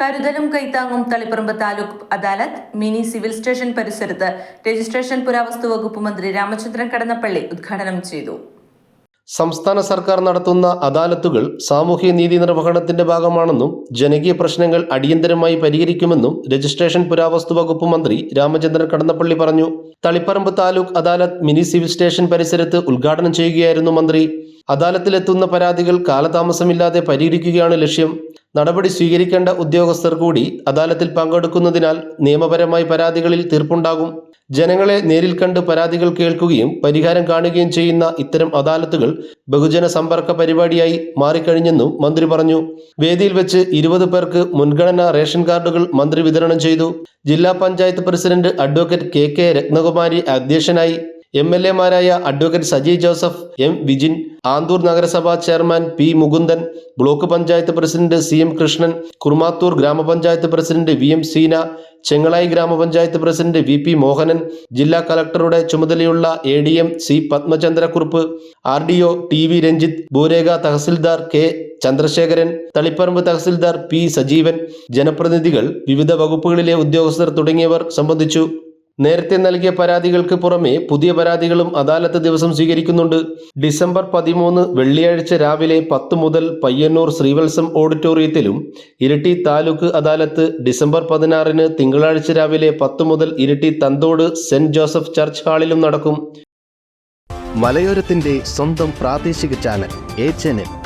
കരുതലും കൈത്താങ്ങും Taliparamba taluk adalat mini civil station പരിസരത്ത് registration പുരാവസ്തു വകുപ്പ് മന്ത്രി രാമചന്ദ്രൻ കടന്നപ്പള്ളി ഉദ്ഘാടനം ചെയ്തു. സംസ്ഥാന സർക്കാർ നടത്തുന്ന അദാലത്തുകൾ സാമൂഹ്യ നീതി നിർവഹണത്തിന്റെ ഭാഗമാണെന്നും ജനകീയ പ്രശ്നങ്ങൾ അടിയന്തരമായി പരിഹരിക്കുമെന്നും രജിസ്ട്രേഷൻ പുരാവസ്തു വകുപ്പ് മന്ത്രി രാമചന്ദ്രൻ കടന്നപ്പള്ളി പറഞ്ഞു. Taliparamba taluk adalat mini civil station പരിസരത്ത് ഉദ്ഘാടനം ചെയ്യുകയായിരുന്നു മന്ത്രി. അദാലത്തിലെത്തുന്ന പരാതികൾ കാലതാമസമില്ലാതെ പരിഹരിക്കുകയാണ് ലക്ഷ്യം. നടപടി സ്വീകരിക്കേണ്ട ഉദ്യോഗസ്ഥർ കൂടി അദാലത്തിൽ പങ്കെടുക്കുന്നതിനാൽ നിയമപരമായി പരാതികളിൽ തീർപ്പുണ്ടാകും. ജനങ്ങളെ നേരിൽ കണ്ട് പരാതികൾ കേൾക്കുകയും പരിഹാരം കാണുകയും ചെയ്യുന്ന ഇത്തരം അദാലത്തുകൾ ബഹുജന സമ്പർക്ക പരിപാടിയായി മാറിക്കഴിഞ്ഞെന്നും മന്ത്രി പറഞ്ഞു. വേദിയിൽ വെച്ച് ഇരുപത് പേർക്ക് മുൻഗണനാ റേഷൻ കാർഡുകൾ മന്ത്രി വിതരണം ചെയ്തു. ജില്ലാ panchayat president advocate K K Ratnakumari അധ്യക്ഷനായി. M L എമാരായ advocate Saji Joseph M Vijin Anthoor നഗരസഭാ chairman P Mukundan block panchayat president C M Krishnan Kurumathur ഗ്രാമപഞ്ചായത്ത് president V M Seena Chengalayi ഗ്രാമപഞ്ചായത്ത് പ്രസിഡന്റ് വി പി മോഹനൻ ജില്ലാ കളക്ടറുടെ ചുമതലയുള്ള A D M C Padmachandrakurup R D O T V Ranjith ഭൂരേഖ tahsildar K Chandrasekharan Taliparamba tahsildar P Sajeevan ജനപ്രതിനിധികൾ വിവിധ വകുപ്പുകളിലെ ഉദ്യോഗസ്ഥർ തുടങ്ങിയവർ സംബന്ധിച്ചു. നേരത്തെ നൽകിയ പരാതികൾക്ക് പുറമെ പുതിയ പരാതികളും അദാലത്ത് ദിവസം സ്വീകരിക്കുന്നുണ്ട്. ഡിസംബർ പതിമൂന്ന് വെള്ളിയാഴ്ച രാവിലെ പത്ത് മുതൽ പയ്യന്നൂർ ശ്രീവത്സം ഓഡിറ്റോറിയത്തിലും ഇരിട്ടി താലൂക്ക് അദാലത്ത് ഡിസംബർ പതിനാറിന് തിങ്കളാഴ്ച രാവിലെ പത്ത് മുതൽ Iritty Thanthode saint Joseph church ഹാളിലും നടക്കും. മലയോരത്തിന്റെ സ്വന്തം പ്രാദേശിക ചാനൽ ചാനൽ.